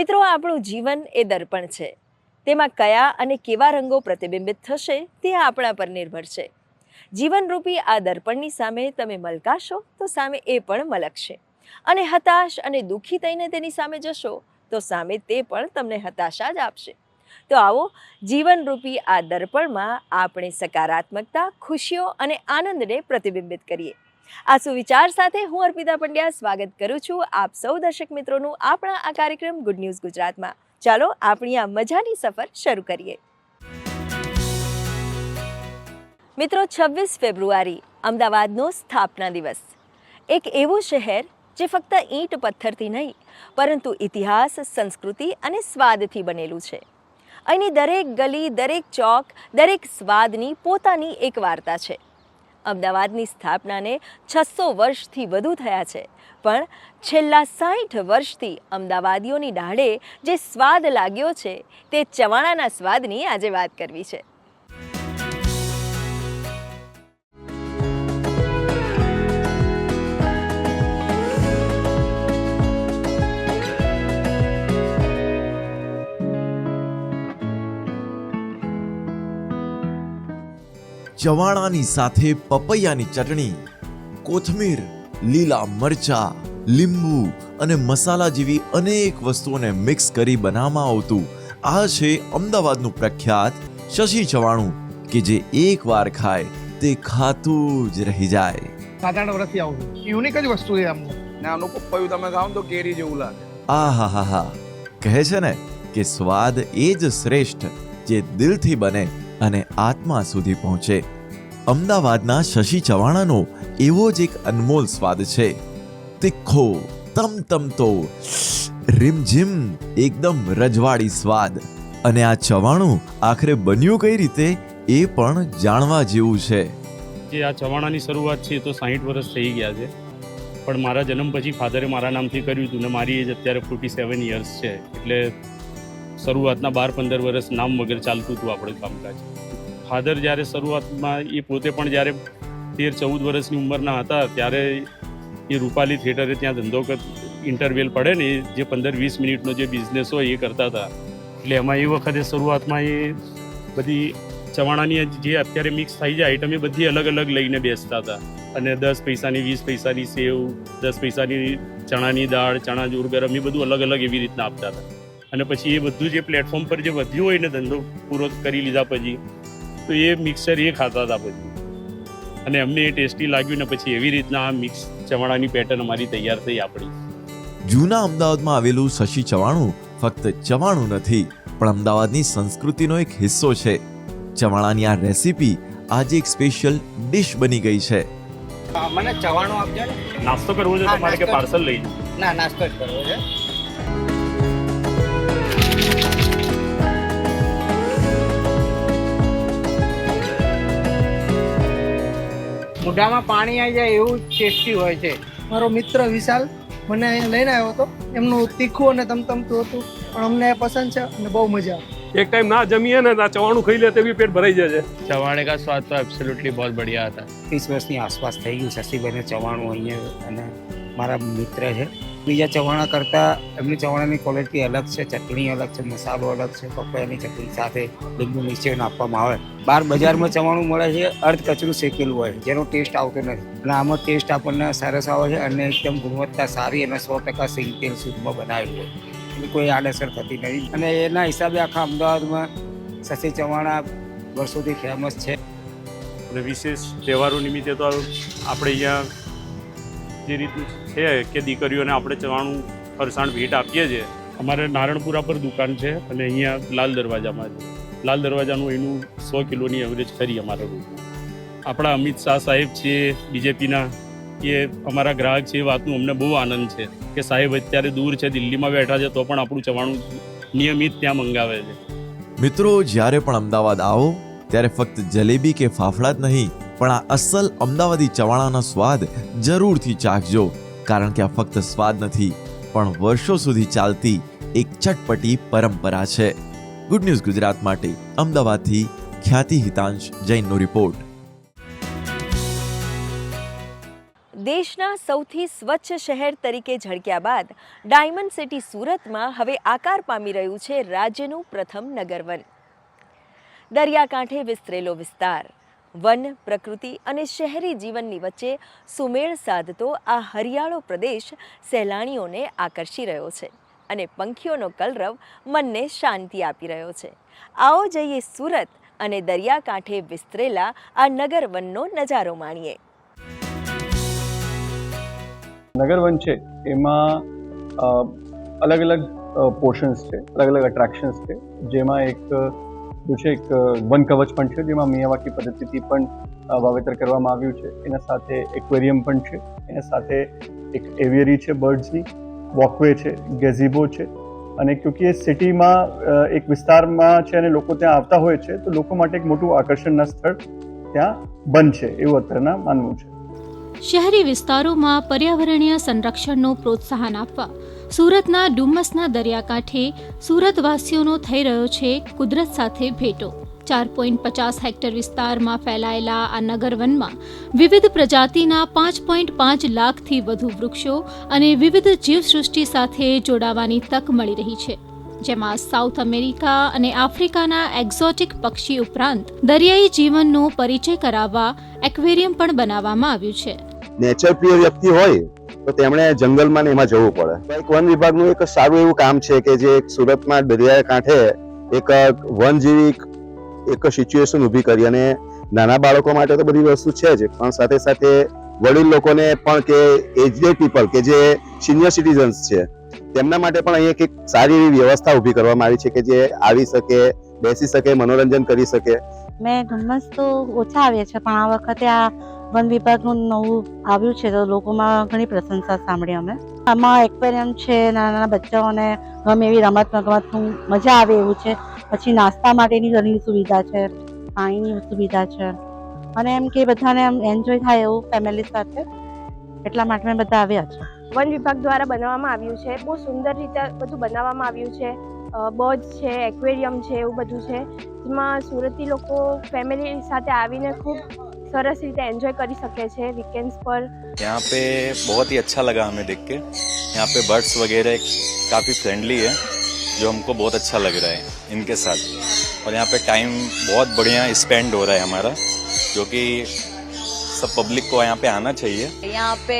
મિત્રો, આપણું જીવન એ દર્પણ છે. તેમાં કયા અને કેવા રંગો પ્રતિબિંબિત થશે તે આપણા પર નિર્ભર છે. જીવનરૂપી આ દર્પણની સામે તમે મલકાશો તો સામે એ પણ મલકશે. અને હતાશ અને દુઃખી થઈને તેની સામે જશો તો સામે તે પણ તમને હતાશા જ આપશે. તો આવો, જીવનરૂપી આ દર્પણમાં આપણે સકારાત્મકતા, ખુશીઓ અને આનંદને પ્રતિબિંબિત કરીએ. આ સુવિચાર સાથે હું અર્પિતા પંડ્યા સ્વાગત કરું છું આપ સૌ દર્શક મિત્રોનું આપણા આ કાર્યક્રમ ગુડ ન્યૂઝ ગુજરાતમાં. ચાલો આપણી આ મજાની સફર શરૂ કરીએ. મિત્રો, છવ્વીસ ફેબ્રુઆરી, અમદાવાદનો સ્થાપના દિવસ. એક એવું શહેર જે ફક્ત ઈંટ પથ્થરથી નહીં, પરંતુ ઇતિહાસ, સંસ્કૃતિ અને સ્વાદથી બનેલું છે. અહીંની દરેક ગલી, દરેક ચોક, દરેક સ્વાદની પોતાની એક વાર્તા છે. અમદાવાદની સ્થાપનાને છસો વર્ષથી વધુ થયા છે. પણ છેલ્લા સાઠ વર્ષથી અમદાવાદીઓની દાઢે જે સ્વાદ લાગ્યો છે, તે ચવાણાના સ્વાદની આજે વાત કરવી છે. ચવાણાની સાથે પપૈયાની ચટણી કોથમીર લીલા મરચા લીંબુ અને મસાલા જેવી અનેક વસ્તુઓને મિક્સ કરી બનાવવામાં આવતું. આ છે અમદાવાદનું પ્રખ્યાત શશી ચવાણું કે જે એકવાર ખાય તે ખાતું જ રહી જાય. સાત આઠ વર્ષથી આવું છું. યુનિક જ વસ્તુ છે આમ ને આનું પપૈયું તમે ખાવ તો કેરી જેવું લાગે. આ હા હા હા કહે છે ને કે સ્વાદ એ જ શ્રેષ્ઠ જે દિલથી બને. અને આત્મા સુધી પહોંચે. અમદાવાદના શશી ચવાણાનો એવો જ એક અનમોલ સ્વાદ છે. તીખો, તમતમતો, રીમઝીમ, એકદમ રજવાડી સ્વાદ. અને આ ચવાણું આખરે બન્યું કઈ રીતે એ પણ જાણવા જેવું છે. જે આ ચવાણાની શરૂઆત છે તો સાહીઠ વર્ષ થઈ ગયા છે. પણ મારા જન્મ પછી ફાધરે મારા નામથી કર્યું હતું ને મારી એજ અત્યારે ફોર્ટી સેવન યર્સ છે. એટલે શરૂઆતના બાર પંદર વર્ષ નામ વગર ચાલતું હતું આપણે કામકાજ. ફાધર જ્યારે શરૂઆતમાં એ પોતે પણ જ્યારે તેર ચૌદ વર્ષની ઉંમરના હતા, ત્યારે એ રૂપાલી થિયેટરે ત્યાં ધંધો ઇન્ટરવેલ પડે ને, જે પંદર વીસ મિનિટનો જે બિઝનેસ હોય એ કરતા હતા. એટલે એમાં એ વખતે શરૂઆતમાં એ બધી ચવાણાની જે અત્યારે મિક્સ થઈ જાય આઈટમ એ બધી અલગ અલગ લઈને બેસતા હતા. અને દસ પૈસાની, વીસ પૈસાની સેવ, દસ પૈસાની ચણાની દાળ, ચણા જોર ગરમ, એ બધું અલગ અલગ એવી રીતના આપતા હતા. અને પછી એ બધું જે પ્લેટફોર્મ પર જે વધ્યું હોય ને ધંધો પૂરો કરી લીધા પછી તો એ મિક્સર એ ખાતા હતા પછી. અને અમને એ ટેસ્ટી લાગ્યું ને પછી એવી રીતના આ મિક્સ ચવાણાની પેટર્ન અમારી તૈયાર થઈ આપણી. જૂના અમદાવાદમાં આવેલું શશી ચવાણું ફક્ત ચવાણું નથી પણ અમદાવાદની સંસ્કૃતિનો એક હિસ્સો છે. ચવાણાની આ રેસીપી આજે એક સ્પેશિયલ ડિશ બની ગઈ છે. મને ચવાણું આપજો નાસ્તો કરવો છે તમારે કે પાર્સલ લઈ ના નાસ્તો જ કરવો છે. મોઢામાં પાણી આવી જાય એવું ટેસ્ટી હોય છે. મારો મિત્ર વિશાલ મને અહીંયા લઈને આવ્યો હતો. એમનું તીખું અને તમતમતું હતું. પણ અમને પસંદ છે અને બહુ મજા આવે. એક ટાઈમ ના જમીએ ને ના ચવાણું ખાઈ લે લેતે બી પેટ ભરાઈ જાય છે. ચવાણે કા સ્વાદ તો એબ્સોલ્યુટલી બહુ બઢિયા હતા. ત્રીસ વર્ષની આસપાસ થઈ ગયું શશીબેને ચવાણું અહીંયા અને મારા મિત્ર છે. બીજા ચવાણા કરતાં એમની ચવાણાની ક્વોલિટી અલગ છે, ચટણી અલગ છે, મસાલો અલગ છે, પપૈયાની ચટણી સાથે લીંબુ નીચે નાખવામાં આવે. બહાર બજારમાં ચવાણું મળે છે, અર્ધ કચરું શેકેલું હોય, જેનો ટેસ્ટ આવતો નથી. અને આમાં ટેસ્ટ આપણને સરસ આવે છે અને એકદમ ગુણવત્તા સારી અને સો ટકા સિંગ તેલ બનાવેલું હોય. એટલે કોઈ આડઅસર થતી નથી. અને એના હિસાબે આખા અમદાવાદમાં સસી ચવાણા વર્ષોથી ફેમસ છે. અને વિશેષ તહેવારો નિમિત્તે તો આપણે અહીંયા જે રીતનું છે કે દીકરીઓને આપણે ચવાણું ફરસાણ ભેટ આપીએ છીએ. અમારે નારણપુરા પર દુકાન છે અને અહીંયા લાલ દરવાજામાં છે. લાલ દરવાજાનું એનું સો કિલોની એવરેજ ખરી અમારા રોજ. આપણા અમિત શાહ સાહેબ છે બીજેપીના. એ અમારા ગ્રાહક છે એ વાતનું અમને બહુ આનંદ છે કે સાહેબ અત્યારે દૂર છે દિલ્હીમાં બેઠા છે તો પણ આપણું ચવાણું નિયમિત ત્યાં મંગાવે છે. મિત્રો જ્યારે પણ અમદાવાદ આવો ત્યારે ફક્ત જલેબી કે ફાફડા જ નહીં પણ આ અસલ અમદાવાદી ચવાણાનો સ્વાદ જરૂરથી ચાખજો, કારણ કે આ ફક્ત સ્વાદ નથી, પણ વર્ષો સુધી ચાલતી એક ચટપટી પરંપરા છે. ગુડ ન્યૂઝ ગુજરાત માટે અમદાવાદથી ખ્યાતિ હિતાંશ જૈનનો રિપોર્ટ દેશના સૌથી સ્વચ્છ શહેર તરીકે ઝળક્યા બાદ ડાયમંડ સિટી સુરતમાં હવે આકાર પામી રહ્યું છે રાજ્યનું પ્રથમ નગરવન. દરિયાકાંઠે વિસ્તરેલો વિસ્તાર. વન, પ્રકૃતિ અને શહેરી જીવનની વચ્ચે સુમેળ સાધતો આ હરિયાળો પ્રદેશ સહેલાણીઓને આકર્ષી રહ્યો છે અને પંખીઓનો કલરવ મનને શાંતિ આપી રહ્યો છે. આવો જઈએ સુરત અને દરિયાકાંઠે વિસ્તરેલા આ નગરવનનો નજારો માણીએ. નગરવન છે, એમાં અલગ અલગ પોર્શન્સ છે અલગ અલગ અટ્રેક્શન્સ છે, જેમાં એક જો છે એક વન કવચ પણ છે, જેમાં મિયાવાકી પદ્ધતિથી પણ વાવેતર કરવામાં આવ્યું છે. એના સાથે એક્વેરિયમ પણ છે. એના સાથે એક એવિયરી છે, બર્ડ્સની. વોકવે છે, ગેઝિબો છે. અને ક્યોંકિ એ સિટીમાં એક વિસ્તારમાં છે અને લોકો ત્યાં આવતા હોય છે, તો લોકો માટે એક મોટું આકર્ષણના સ્થળ ત્યાં બનશે એવું અત્યારના માનવું છે. શહેરી વિસ્તારોમાં પર્યાવરણીય સંરક્ષણનો પ્રોત્સાહન આપવા. સુરતના ડુમ્મસના દરિયાકાંઠે સુરતવાસીઓનો થઈ રહ્યો છે કુદરત સાથે ભેટો. ચાર પોઈન્ટ પચાસ હેક્ટર વિસ્તારમાં ફેલાયેલા આ નગરવનમાં વિવિધ પ્રજાતિના પાંચ પોઈન્ટ પાંચ લાખથી વધુ વૃક્ષો અને વિવિધ જીવસૃષ્ટિ સાથે જોડાવાની તક મળી રહી છે. જેમાં સાઉથ અમેરિકા અને આફ્રિકાના એક્ઝોટિક પક્ષી ઉપરાંત દરિયાઈ જીવનનો પરિચય કરાવવા એક્વેરિયમ પણ બનાવવામાં આવ્યું છે. નેચર પ્રિય વ્યક્તિ હોય, તો તેમણે જંગલમાં ને એમાં જવું પડે. એક વન વિભાગનું એક સારું એવું કામ છે કે જે સુરતમાં દરિયા કાંઠે એક વન જેવી એક સિચ્યુએશન ઊભી કરી અને નાના બાળકો માટે તો બધી વસ્તુ છે જ, પણ સાથે સાથે વડીલ લોકોને પણ કે એજડ પીપલ કે જે સિનિયર સિટીઝન્સ છે, તેમના માટે પણ અહીંયા એક સારી એવી વ્યવસ્થા ઊભી કરવામાં આવી છે કે જે આવી શકે, બેસી શકે, મનોરંજન કરી શકે. મેં ધુમ્મસ તો ઓછા આવ્યા છે, પણ આ વખતે આ વન વિભાગનું નવું આવ્યું છે તો લોકોમાં ઘણી પ્રશંસા સાંભળી અમે. આમાં એક્વેરિયમ છે નાના નાના બચ્ચાઓને ગમે એવી રમત ગમતનું મજા આવે એવું છે. પછી નાસ્તા માટેની ઘણી સુવિધા છે, પાણીની સુવિધા છે. અને એમ કે બધાને એમ એન્જોય થાય એવું ફેમિલી સાથે. એટલા માટે મેં બધા આવ્યા છે. વન વિભાગ દ્વારા બનાવવામાં આવ્યું છે. બહુ સુંદર રીતે બધું બનાવવામાં આવ્યું છે. બર્ડ્સ છે એક્વેરિયમ છે, એવું બધું છે. જેમાં સુરતી લોકો ફેમિલી સાથે આવીને ખૂબ સરસ રીતે એન્જોય કરી શકે છે વીકેન્ડ્સ પર यहाँ पे बहुत ही अच्छा लगा हमें देख के यहाँ पे बर्ड्स वगैरह काफ़ी फ्रेंडली है जो हमको बहुत अच्छा लग रहा है इनके साथ और यहाँ पे टाइम बहुत बढ़िया स्पेंड हो रहा है हमारा जो कि सब पब्लिक को यहाँ पे आना चाहिए यहाँ पे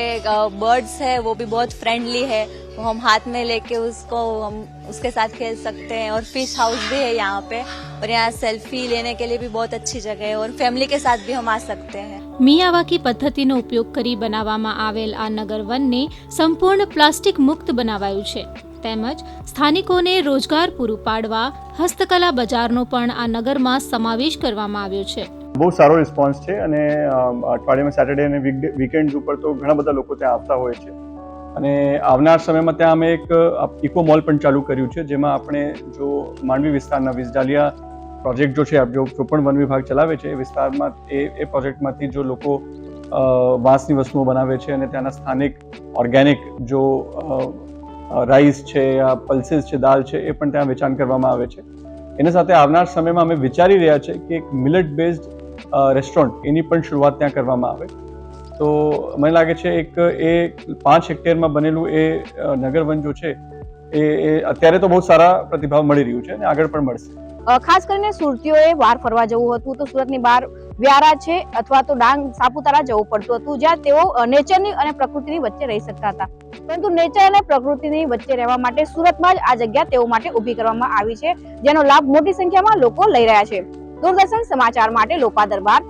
बर्ड्स है वो भी बहुत फ्रेंडली है वो हम हाथ में लेके उसको हम उसके साथ खेल सकते हैं और फिश हाउस भी है यहाँ पे और यहाँ सेल्फी लेने के लिए भी बहुत अच्छी जगह है और फैमिली के साथ भी हम आ सकते हैं મિયાવાકી પદ્ધતિનો ઉપયોગ કરી બનાવવામાં આવેલ આ નગરવનને સંપૂર્ણ પ્લાસ્ટિક મુક્ત બનાવાયું છે તેમજ સ્થાનિકોને રોજગાર પૂરું પાડવા હસ્તકલા બજારનો પણ આ નગરમાં સમાવેશ કરવામાં આવ્યો છે બહુ સારો રિસ્પોન્સ છે અને અમ, અઠવાડિયામાં સેટરડે અને વીકેન્ડ ઉપર તો ઘણા બધા લોકો ત્યાં આવતા હોય છે અને આવનાર સમયમાં ત્યાં અમે એક ઇકો મોલ પણ ચાલુ કર્યું છે, જેમાં આપણે જો માંડવી વિસ્તારના વિસડાલિયા પ્રોજેક્ટ જો છે જો પણ વન વિભાગ ચલાવે છે, એ વિસ્તારમાં એ એ પ્રોજેક્ટમાંથી જો લોકો વાંસની વસ્તુઓ બનાવે છે અને ત્યાંના સ્થાનિક ઓર્ગેનિક જો રાઈસ છે યા પલ્સીસ છે, દાલ છે, એ પણ ત્યાં વેચાણ કરવામાં આવે છે. એના સાથે આવનાર સમયમાં અમે વિચારી રહ્યા છે કે એક મિલેટ બેઝડ રેસ્ટોરન્ટ એની પણ શરૂઆત ત્યાં કરવામાં આવે. તો મને લાગે છે એક એ પાંચ હેક્ટેરમાં બનેલું એ નગર વન જો છે, એ અત્યારે તો બહુ સારા પ્રતિભાવ મળી રહ્યું છે અને આગળ પણ મળશે. ખાસ કરીને સુરતીઓએ બહાર ફરવા જવું હતું તો સુરતની બહાર વ્યારા છે અથવા તો ડાંગ, સાપુતારા જવું પડતું હતું, જ્યાં તેઓ નેચરની અને પ્રકૃતિની વચ્ચે રહી શકતા હતા. પરંતુ નેચર અને પ્રકૃતિની વચ્ચે રહેવા માટે સુરતમાં જ આ જગ્યા તેઓ માટે ઊભી કરવામાં આવી છે, જેનો લાભ મોટી સંખ્યામાં લોકો લઈ રહ્યા છે. દૂરદર્શન સમાચાર માટે લોપા દરબાર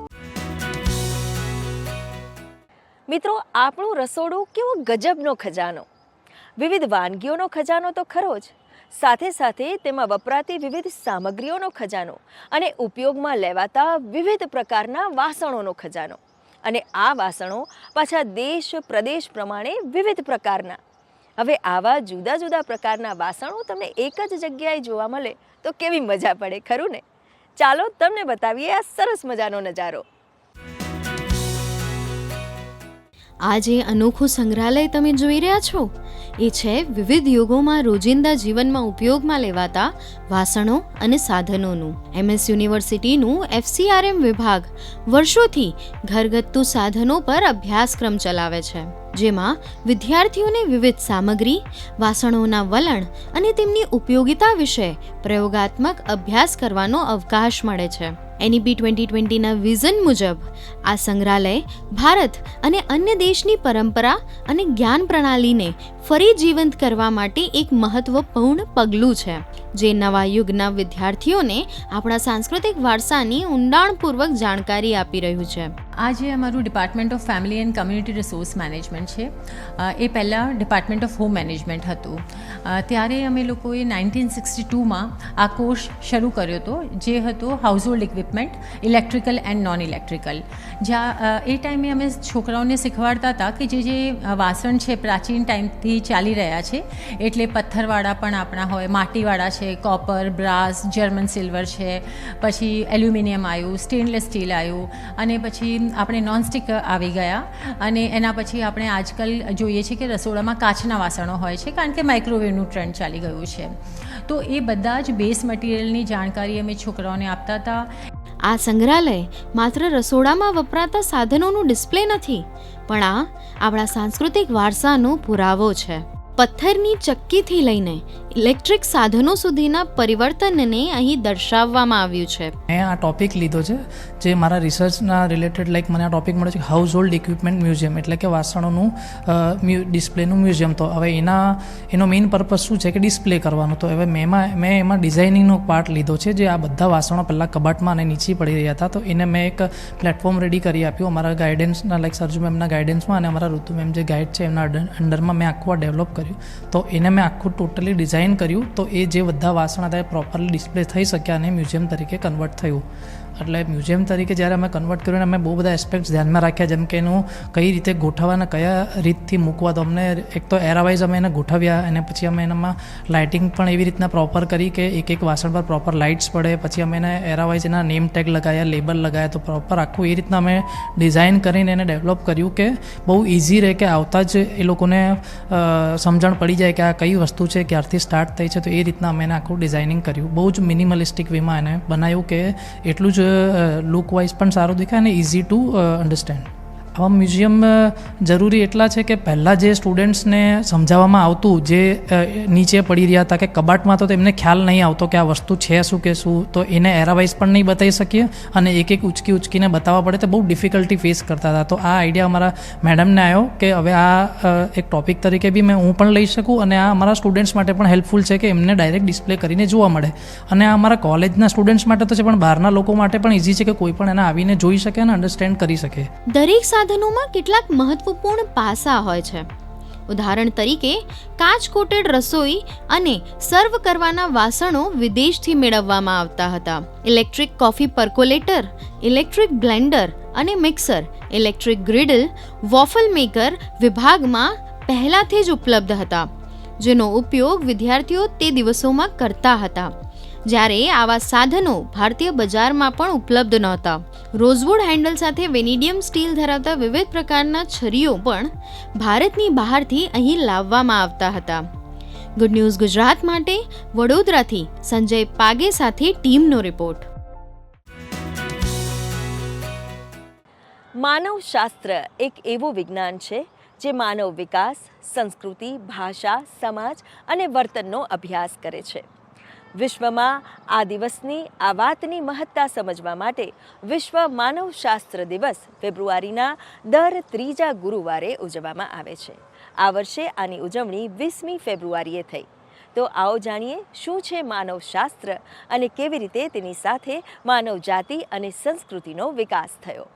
મિત્રો, આપણું રસોડું કેવો ગજબનો ખજાનો. વિવિધ વાનગીઓનો ખજાનો તો ખરો જ. સાથે સાથે તેમાં વપરાતી વિવિધ સામગ્રીઓનો ખજાનો અને ઉપયોગમાં લેવાતા વિવિધ પ્રકારના વાસણોનો ખજાનો. અને આ વાસણો પાછા દેશ, પ્રદેશ પ્રમાણે વિવિધ પ્રકારના. હવે આવા જુદા જુદા પ્રકારના વાસણો તમને એક જ જગ્યાએ જોવા મળે તો કેવી મજા પડે, ખરું ને? ચાલો તમને બતાવીએ આ સરસ મજાનો નજારો. આ જે અનોખું સંગ્રહાલય તમે જોઈ રહ્યા છો. એ છે વિવિધ યુગોમાં રોજિંદા જીવનમાં ઉપયોગમાં લેવાતા વાસણો અને સાધનોનું. એમએસ યુનિવર્સિટીનું એફસીઆરએમ વિભાગ વર્ષોથી ઘરગથ્થુ સાધનો પર અભ્યાસક્રમ ચલાવે છે. જેમાં વિદ્યાર્થીઓને વિવિધ સામગ્રી, વાસણોના વલણ અને તેમની ઉપયોગિતા વિશે પ્રયોગાત્મક અભ્યાસ કરવાનો અવકાશ મળે છે. એનઈપી ટ્વેન્ટી ટ્વેન્ટીના વિઝન મુજબ, આ સંગ્રહાલય ભારત અને અન્ય દેશની પરંપરા અને જ્ઞાન પ્રણાલીને ફરી જીવંત કરવા માટે એક મહત્વપૂર્ણ પગલું છે, જે નવા યુગના વિદ્યાર્થીઓને આપણા સાંસ્કૃતિક વારસાની ઊંડાણપૂર્વક જાણકારી આપી રહ્યું છે. આ જે અમારું department of family and community resource management છે. એ પહેલાં ડિપાર્ટમેન્ટ ઓફ હોમ મેનેજમેન્ટ હતું. ત્યારે અમે લોકોએ નાઇન્ટીન સિક્સટી ટુમાં આ કોર્સ શરૂ કર્યો હતો, જે હતો household equipment electrical and non electrical જ્યાં એ ટાઈમે અમે છોકરાઓને શીખવાડતા હતા કે જે જે વાસણ છે પ્રાચીન ટાઈમથી ચાલી રહ્યા છે, એટલે પથ્થરવાળા પણ આપણા હોય, માટીવાળા છે કોપર બ્રાસ જર્મન સિલ્વર છે, પછી એલ્યુમિનિયમ આવ્યું સ્ટેનલેસ સ્ટીલ આવ્યું અને પછી આપણે નોનસ્ટિક આવી ગયા અને એના પછી આપણે આજકાલ જોઈએ છીએ કે રસોડામાં કાચના વાસણો હોય છે કારણ કે માઇક્રોવેવનું ટ્રેન્ડ ચાલી ગયું છે. તો એ બધા જ બેઝ મટીરિયલની જાણકારી અમે છોકરાઓને આપતા હતા. આ સંગ્રહાલય માત્ર રસોડામાં વપરાતા સાધનોનું ડિસ્પ્લે નથી પણ આ આપણા સાંસ્કૃતિક વારસાનો પુરાવો છે. પથ્થરની ચક્કીથી લઈને ઇલેક્ટ્રિક સાધનો સુધીના પરિવર્તનને અહીં દર્શાવવામાં આવ્યું છે. મેં આ ટોપિક લીધો છે. જે મારા રિસર્ચના રિલેટેડ લાઈક મને આ ટોપિક મળ્યો છે હાઉસ હોલ્ડ ઇક્વિપમેન્ટ મ્યુઝિયમ એટલે કે વાસણોનું ડિસ્પ્લેનું મ્યુઝિયમ તો હવે એના, એનો મેઇન પર્પઝ શું છે કે ડિસ્પ્લે કરવાનો? તો હવે મેં એમાં મેં એમાં ડિઝાઇનિંગનો પાર્ટ લીધો છે, જે આ બધા વાસણો પહેલાં કબાટમાં અને નીચે પડી રહ્યા હતા. તો એને મેં એક પ્લેટફોર્મ રેડી કરી આપ્યું. અમારા ગાઈડન્સના લાઈક સરજુ મેમના ગાઈડન્સમાં અને અમારા ઋતુ મેમ જે ગાઈડ છે એમના અંડરમાં મેં આખું આ ડેવલપ કર્યું. તો એને મેં આખું ટોટલી ડિઝાઇન કર્યું. તો એ જે બધા વાસણ હતા એ પ્રોપરલી ડિસ્પ્લે થઈ શક્યા અને મ્યુઝિયમ તરીકે કન્વર્ટ થયું. એટલે મ્યુઝિયમ તરીકે જ્યારે અમે કન્વર્ટ કર્યું અમે બહુ બધા એસ્પેક્ટ્સ ધ્યાનમાં રાખ્યા, જેમ કે એનું કઈ રીતે ગોઠવવાના, કયા રીતથી મૂકવા તો અમને એક તો એરાવાઇઝ અમે એને ગોઠવ્યા, અને પછી અમે એનામાં લાઇટિંગ પણ એવી રીતના પ્રોપર કરી કે એક એક વાસણ પર પ્રોપર લાઇટ્સ પડે, પછી અમે એને એરાવાઇઝ એના નેમ ટેગ લગાવ્યા લેબલ લગાવ્યા તો પ્રોપર આખું એ રીતના અમે ડિઝાઇન કરીને એને ડેવલપ કર્યું કે બહુ ઇઝી રહે કે આવતા જ એ લોકોને સમજણ પડી જાય કે આ કઈ વસ્તુ છે, ક્યારથી સ્ટાર્ટ થઈ છે, તો એ રીતના અમે એને આખું ડિઝાઇનિંગ કર્યું. બહુ જ મિનિમલિસ્ટિક વેમાં એને બનાવ્યું કે એટલું જ લુક વાઇઝ પણ સારું દેખાય અને ઇઝી ટુ અન્ડરસ્ટેન્ડ આવા મ્યુઝિયમ જરૂરી એટલા છે કે પહેલાં જે સ્ટુડન્ટ્સને સમજાવવામાં આવતું, જે નીચે પડી રહ્યા હતા કે કબાટમાં તો તેમને ખ્યાલ નહીં આવતો કે આ વસ્તુ છે શું કે શું, તો એને એરાવાઇઝ પણ નહીં બતાવી શકીએ અને એક એક ઉચકી ઉચકીને બતાવવા પડે તો બહુ ડિફિકલ્ટી ફેસ કરતા હતા. તો આ આઈડિયા અમારા મેડમને આવ્યો કે હવે આ એક ટોપિક તરીકે બી મેં હું પણ લઈ શકું અને આ અમારા સ્ટુડન્ટ્સ માટે પણ હેલ્પફુલ છે કે એમને ડાયરેક્ટ ડિસ્પ્લે કરીને જોવા મળે. અને આ અમારા કોલેજના સ્ટુડન્ટ્સ માટે તો છે, પણ બહારના લોકો માટે પણ ઇઝી છે કે કોઈ પણ એને આવીને જોઈ શકે અને અન્ડરસ્ટેન્ડ કરી શકે. દરેક સાધનોમાં કેટલાક મહત્વપૂર્ણ પાસા હોય છે. ઉદાહરણ તરીકે કાચ કોટેડ રસોઈ અને સર્વ કરવાના વાસણો વિદેશથી મેળવવામાં આવતા હતા. Electric coffee percolator, electric blender અને mixer, electric griddle, waffle maker વિભાગમાં પહેલાથી જ ઉપલબ્ધ હતા, જેનો ઉપયોગ વિદ્યાર્થીઓ તે દિવસોમાં કરતા હતા. જ્યારે આવા સાધનો ભારતીય બજારમાં પણ ઉપલબ્ધ નહોતા. રોઝવુડ હેન્ડલ સાથે વેનિડિયમ સ્ટીલ ધરાવતા વિવિધ પ્રકારના છરીઓ પણ ભારતની બહારથી અહીં લાવવામાં આવતા હતા. ગુડ ન્યૂઝ ગુજરાત માટે વડોદરાથી સંજય પાગે સાથે ટીમનો રિપોર્ટ. માનવશાસ્ત્ર એક એવું વિજ્ઞાન છે જે માનવ વિકાસ, સંસ્કૃતિ, ભાષા, સમાજ અને વર્તનનો અભ્યાસ કરે છે. વિશ્વમાં આ દિવસની આ વાતની મહત્તા સમજવા માટે વિશ્વ માનવશાસ્ત્ર દિવસ ફેબ્રુઆરીના દર ત્રીજા ગુરુવારે ઉજવવામાં આવે છે. આ વર્ષે આની ઉજવણી વીસમી ફેબ્રુઆરીએ થઈ. તો આવો જાણીએ શું છે માનવશાસ્ત્ર અને કેવી રીતે તેની સાથે માનવ જાતિ અને સંસ્કૃતિનો વિકાસ થયો.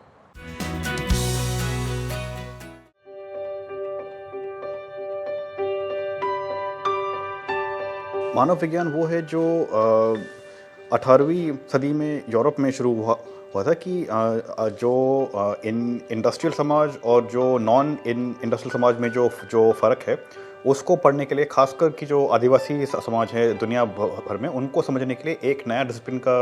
मानव विज्ञान वो है जो अठारहवीं सदी में यूरोप में शुरू हुआ हुआ था कि जो इन इंडस्ट्रियल समाज और जो नॉन इन इंडस्ट्रियल समाज में जो जो फ़र्क है, उसको पढ़ने के लिए, खासकर कि जो आदिवासी समाज है दुनिया भर में, उनको समझने के लिए एक नया डिसिप्लिन का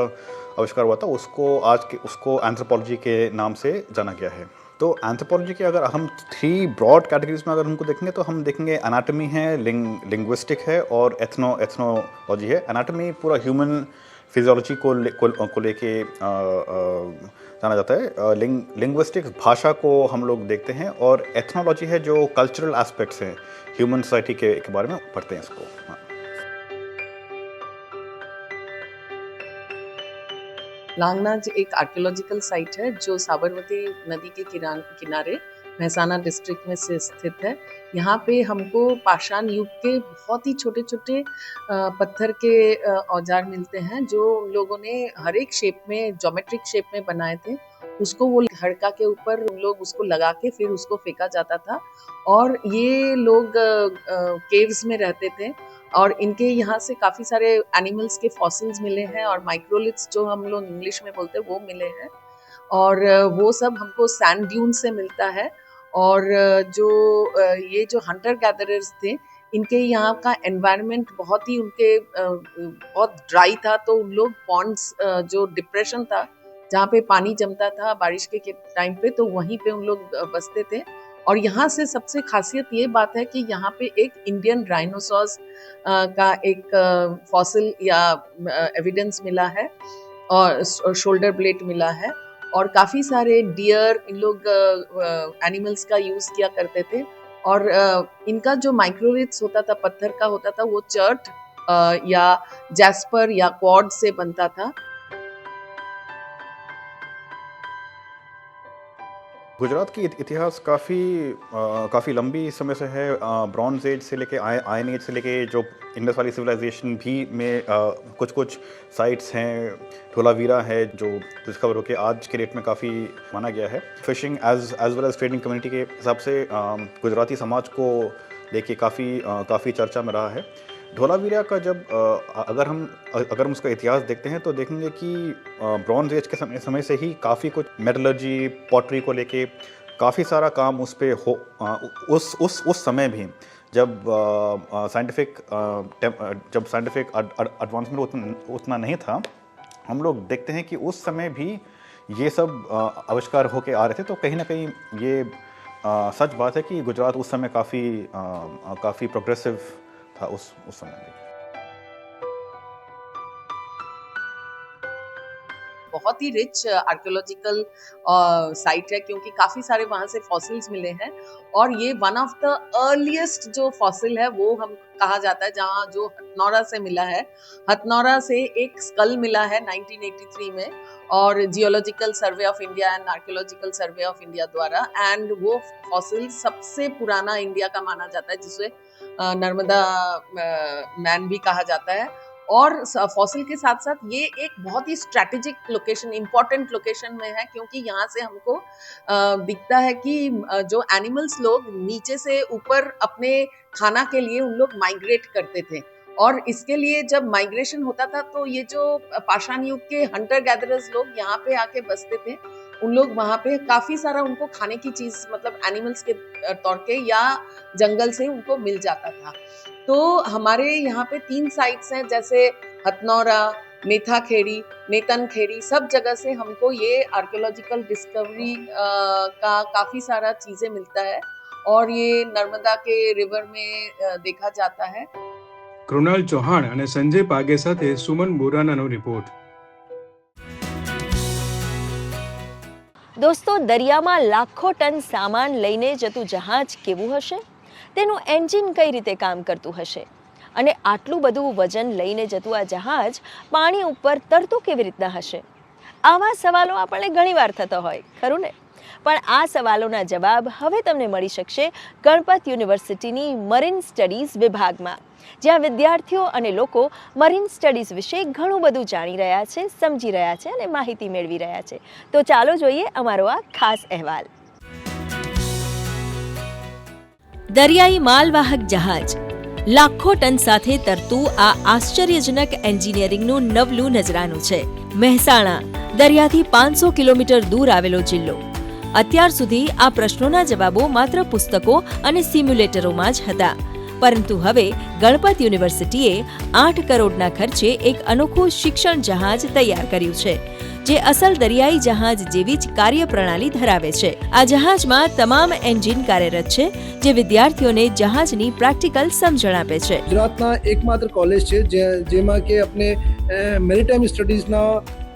आविष्कार हुआ था, उसको आज के, उसको एंथ्रोपोलॉजी के नाम से जाना गया है। तो एंथ्रोपोलॉजी के अगर हम थ्री ब्रॉड कैटेगरीज में अगर हमको देखेंगे तो हम देखेंगे एनाटॉमी है लिंग लिंग्विस्टिक है और एथनो एथनोलॉजी है। एनाटॉमी पूरा ह्यूमन फिजियोलॉजी को ले, को, को लेके जाना जाता है। लिंग लिंग्विस्टिक्स भाषा को हम लोग देखते हैं और एथनोलॉजी है जो कल्चरल एस्पेक्ट्स हैं। ह्यूमन सोसाइटी के, के बारे में पढ़ते हैं इसको। हाँ लांगनाज एक आर्कियोलॉजिकल साइट है, जो साबरमती नदी के किनारे महसाना डिस्ट्रिक्ट में से स्थित है। यहाँ पे हमको पाषाण युग के बहुत ही छोटे छोटे पत्थर के औज़ार मिलते हैं, जो लोगों ने हर एक शेप में जोमेट्रिक शेप में बनाए थे। उसको वो हड़का के ऊपर लोग उसको लगा के फिर उसको फेंका जाता था। और ये लोग केव्स में रहते थे और इनके यहाँ से काफ़ी सारे एनिमल्स के फॉसिल्स मिले हैं और माइक्रोलिथ्स जो हम लोग इंग्लिश में बोलते हैं, वो मिले हैं। और वो सब हमको सैंड ड्यून से मिलता है। और जो ये जो हंटर गैदरर्स थे, इनके यहाँ का एनवायरनमेंट बहुत ही उनके बहुत ड्राई था तो उन लोग पॉन्ड्स जो डिप्रेशन था जहाँ पे पानी जमता था बारिश के टाइम पे तो वहीं पे उन लोग बसते थे। और यहाँ से सबसे खासियत ये बात है कि यहाँ पे एक इंडियन राइनोसॉर्स का एक फॉसिल या एविडेंस मिला है और शोल्डर ब्लेड मिला है। और काफ़ी सारे डियर इन लोग एनिमल्स का यूज़ किया करते थे। और इनका जो माइक्रोलिथ्स होता था, पत्थर का होता था, वो चर्ट या जैस्पर या क्वाड से बनता था। गुजरात की इतिहास काफ़ी काफ़ी लंबी समय से है। ब्रॉन्ज एज से लेके आय आयन एज से लेके जो इंडस वाली सिविलाइजेशन भी में अ, कुछ कुछ साइट्स हैं धोलावीरा है जो डिस्कवर होके आज के डेट में काफ़ी माना गया है। Fishing as as well as trading community के हिसाब से गुजराती समाज को लेके काफ़ी काफ़ी चर्चा में रहा है। धोलावीरा का जब अगर हम अगर हम उसका इतिहास देखते हैं तो देखेंगे कि ब्रॉन्ज एज के समय समय से ही काफ़ी कुछ मेटलर्जी पॉटरी को लेके काफ़ी सारा काम उस पर हो उस उस उस समय भी जब साइंटिफिक जब साइंटिफिक एडवांसमेंट उतना उतना नहीं था हम लोग देखते हैं कि उस समय भी ये सब आविष्कार होके आ रहे थे। तो कहीं ना कहीं ये अ, सच बात है कि गुजरात उस समय काफ़ी काफ़ी प्रोग्रेसिव था उस उस समय में बहुत ही रिच आर्कियोलॉजिकल साइट है क्योंकि काफ़ी सारे वहाँ से फॉसिल्स मिले हैं और ये वन ऑफ़ द अर्लीस्ट जो फॉसिल है वो हम कहा जाता है जहाँ जो हथनौरा से मिला है। हथनौरा से एक स्कल मिला है 1983 में और geological survey of India and archaeological survey of India द्वारा। एंड वो फॉसिल सबसे पुराना इंडिया का माना जाता है जिसे नर्मदा मैन भी कहा जाता है। और फॉसिल के साथ साथ ये एक बहुत ही स्ट्रैटेजिक लोकेशन इंपॉर्टेंट लोकेशन में है, क्योंकि यहाँ से हमको दिखता है कि जो एनिमल्स लोग नीचे से ऊपर अपने खाना के लिए उन लोग माइग्रेट करते थे। और इसके लिए जब माइग्रेशन होता था तो ये जो पाषाण युग के हंटर गैदरर्स लोग यहाँ पे आके बसते थे उन लोग वहाँ पे काफी सारा उनको खाने की चीज मतलब एनिमल्स के अ, तौर के या जंगल से उनको मिल जाता था तो हमारे यहाँ पे तीन साइट्स हैं जैसे हथनौरा मेथा खेड़ी नेतन खेड़ी सब जगह से हमको ये आर्कियोलॉजिकल डिस्कवरी का काफ़ी सारा चीज़ें मिलता है और ये नर्मदा के रिवर में अ, देखा जाता है કૃણાલ ચૌહાણ અને સંજય પાગે સાથે સુમન બોરાનાનો રિપોર્ટ દોસ્તો, દરિયામાં લાખો ટન સામાન લઈને જતું જહાજ કેવું હશે? તેનું એન્જિન કઈ રીતે કામ કરતું હશે? અને આટલું બધું વજન લઈને જતું આ જહાજ પાણી ઉપર તરતું કેવી રીતના હશે? આવા સવાલો આપણને ઘણીવાર થતો હોય, ખરું ને? પણ આ સવાલોના જવાબ હવે તમને મળી શકશે ગણપત યુનિવર્સિટીની મરીન સ્ટડીઝ વિભાગમાં, જ્યાં વિદ્યાર્થીઓ અને લોકો મરીન સ્ટડીઝ વિશે ઘણું બધું જાણી રહ્યા છે, સમજી રહ્યા છે અને માહિતી મેળવી રહ્યા છે. તો ચાલો જોઈએ અમારો આ ખાસ અહેવાલ. દરિયાઈ માલવાહક જહાજ. લાખો ટન સાથે તરતું આ આશ્ચર્યજનક એન્જિનિયરિંગનું નવલું નજરાનું છે. મહેસાણા, દરિયાથી પાંચસો કિલોમીટર દૂર આવેલો જિલ્લો. અત્યાર સુધી આ પ્રશ્નોના જવાબો માત્ર પુસ્તકો અને સિમ્યુલેટરોમાં જ હતા. પરંતુ હવે ગણપત યુનિવર્સિટીએ આઠ કરોડના ખર્ચે એક અનોખું શિક્ષણ જહાજ તૈયાર કર્યું છે, જે અસલ દરિયાઈ જહાજ જેવી જ કાર્યપ્રણાલી ધરાવે છે. આ જહાજમાં તમામ એન્જિન કાર્યરત છે, જે વિદ્યાર્થીઓને જહાજની પ્રેક્ટિકલ સમજણ આપે છે. ગુજરાતના એકમાત્ર કોલેજ છે જેમાં કે આપણે મેરીટાઈમ સ્ટડીઝના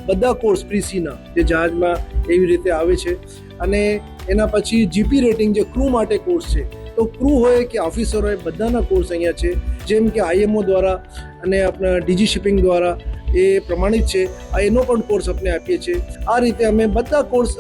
બધા કોર્સ પ્રીસીના જે જહાજમાં એવી રીતે આવે છે. અને એના પછી જીપી રેટિંગ જે ક્રૂ માટે કોર્સ છે, તો ક્રૂ હોય કે ઓફિસર હોય, બધાના કોર્સ અહીંયા છે. જેમ કે આઈએમઓ દ્વારા અને આપણા ડીજી શિપિંગ દ્વારા એ પ્રમાણિત છે. આ એનો પણ કોર્સ આપણે આપીએ છીએ. આ રીતે અમે બધા કોર્સ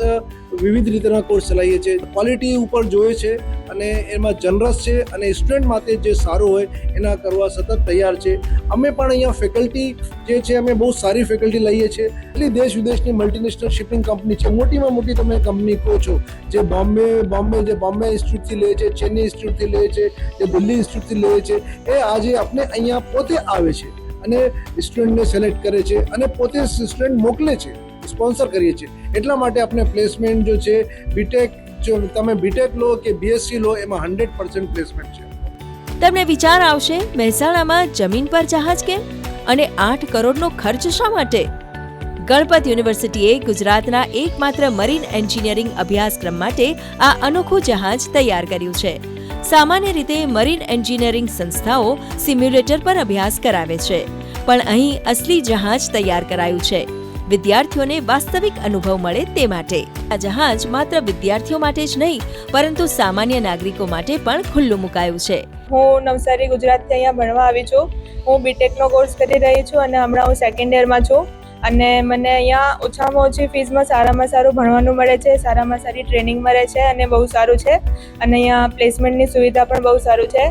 વિવિધ રીતના કોર્સ ચલાવીએ છીએ. ક્વોલિટી ઉપર જોઈએ છે અને એમાં જનરસ છે અને સ્ટુડન્ટ માટે જે સારું હોય એના કરવા સતત તૈયાર છે. અમે પણ અહીંયા ફેકલ્ટી જે છે અમે બહુ સારી ફેકલ્ટી લઈએ છીએ. એટલી દેશ વિદેશની મલ્ટીનેશનલ શિપિંગ કંપની છે. મોટીમાં મોટી તમે કંપની કહો છો. જે બોમ્બે બોમ્બે, જે બોમ્બે ઇન્સ્ટિટ્યૂટથી લે છે, ચેન્નઈ ઇન્સ્ટિટ્યૂટથી લે છે, જે દિલ્હી ઇન્સ્ટિટ્યૂટથી લે છે. એ આજે આપણે અહીંયા પોતે આવે છે. અને સ્ટુડન્ટને સિલેક્ટ કરે છે અને પોતે સ્ટુડન્ટ મોકલે છે સ્પોન્સર કરીએ છીએ. એટલા માટે આપણે પ્લેસમેન્ટ જો છે બીટેક જો તમે બીટેક લો કે બીએસસી લો, એમાં હંડ્રેડ પર્સન્ટ પ્લેસમેન્ટ છે. તમને વિચાર આવશે, મહેસાણામાં જમીન પર જહાજ કેમ? અને આઠ કરોડનો ખર્ચ શા માટે? ગણપત યુનિવર્સિટીએ ગુજરાતના એકમાત્ર મરીન એન્જિનિયરિંગ અભ્યાસક્રમ માટે આ અનોખું જહાજ તૈયાર કર્યું છે. સામાન્ય રીતે મરીન એન્જિનિયરિંગ સંસ્થાઓ સિમ્યુલેટર પર અભ્યાસ કરાવે છે. પણ અહીં અસલી જહાજ તૈયાર કરાયું છે. વિદ્યાર્થીઓને વાસ્તવિક અનુભવ મળે તે માટે. આ જહાજ માત્ર વિદ્યાર્થીઓ માટે જ નહીં, પરંતુ સામાન્ય નાગરિકો માટે પણ ખુલ્લું મુકાયું છે. હું નવસારી ગુજરાતથી અહીંયા ભણવા આવી છું. હું બીટેકનો કોર્સ કરી રહી છું અને હમણાં હું સેકન્ડ યરમાં છું. અને મને અહીંયા ઓછામાં ઓછી ફીઝમાં સારામાં સારું ભણવાનું મળે છે, સારામાં સારી ટ્રેનિંગ મળે છે અને બહુ સારું છે. અને અહીંયા પ્લેસમેન્ટની સુવિધા પણ બહુ સારું છે.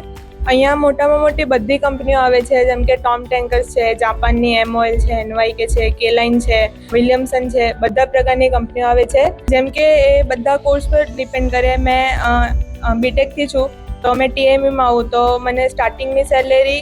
અહીંયા મોટામાં મોટી બધી કંપનીઓ આવે છે, જેમ કે ટોમ ટેન્કર્સ છે, જાપાનની એમ ઓઇલ છે એનવાયકે છે, કેલાઇન છે, વિલિયમસન છે, બધા પ્રકારની કંપનીઓ આવે છે. જેમ કે એ બધા કોર્સ પર ડિપેન્ડ કરે. મેં બીટેકથી છું, તો મેં ટીએમયુમાં આવું, તો મને સ્ટાર્ટિંગની સેલેરી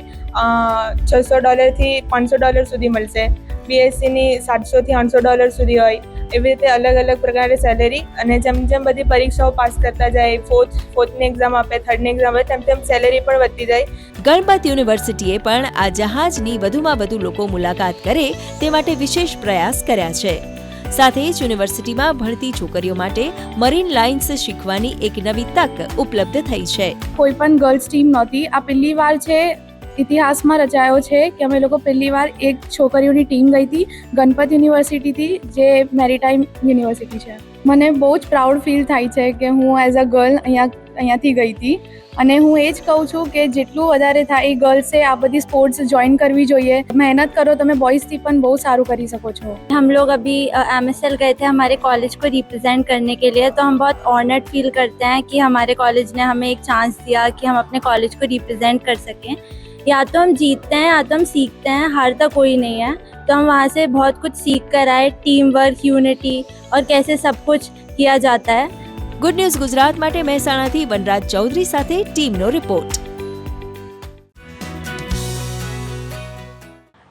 છસો ડોલરથી પાંચસો ડોલર સુધી મળશે. બીએસસીની સાતસોથી આઠસો ડોલર સુધી હોય એવી રીતે અલગ અલગ પ્રકારની સેલેરી અને જેમ જેમ બધી પરીક્ષાઓ પાસ કરતા જાય ફોર્થ ફોર્થની એક્ઝામ આપે થર્ડની એક્ઝામ આપે તેમ તેમ સેલેરી પણ વધતી જાય. ગણપત યુનિવર્સિટીએ પણ આ જહાજની વધુમાં વધુ લોકો મુલાકાત કરે તે માટે વિશેષ પ્રયાસ કર્યા છે. સાથે જ યુનિવર્સિટીમાં ભણતી છોકરીઓ માટે મરીન લાઇન્સ શીખવાની એક નવી તક ઉપલબ્ધ થઈ છે. કોઈ પણ ગર્લ્સ ટીમ નહોતી. આ પહેલી વાર છે ઇતિહાસમાં રચાયો છે કે અમે લોકો પહેલી વાર એક છોકરીઓની ટીમ ગઈ હતી, ગણપત યુનિવર્સિટીથી જે મેરીટાઈમ યુનિવર્સિટી છે. મને બહુ જ પ્રાઉડ ફીલ થાય છે કે હું એઝ અ ગર્લ અહીંયા, અહીંયાથી ગઈ હતી. અને હું એ જ કહું છું કે જેટલું વધારે થાય, એ ગર્લ્સે આ બધી સ્પોર્ટ્સ જોઈન કરવી જોઈએ. મહેનત કરો, તમે બોયઝથી પણ બહુ સારું કરી શકો છો. હમ लोग अभी एम एस एल गए थे हमारे कॉलेज को रिप्रेजेंट करने के लिए, तो हम बहुत ऑनर्ड फील करते हैं कि हमारे कॉलेज ने हमें एक चांस दिया कि हम अपने कॉलेज को रिप्रेजेंट कर सकें। या तो हम जीतते हैं या तो हम सीखते हैं हारता कोई नहीं है तो हम वहाँ से बहुत कुछ सीख कर आए टीम वर्क यूनिटी और कैसे सब कुछ किया जाता है ગુડ ન્યૂઝ ગુજરાત માટે મહેસાણાથી વનરાજ ચૌધરી સાથે ટીમનો રિપોર્ટ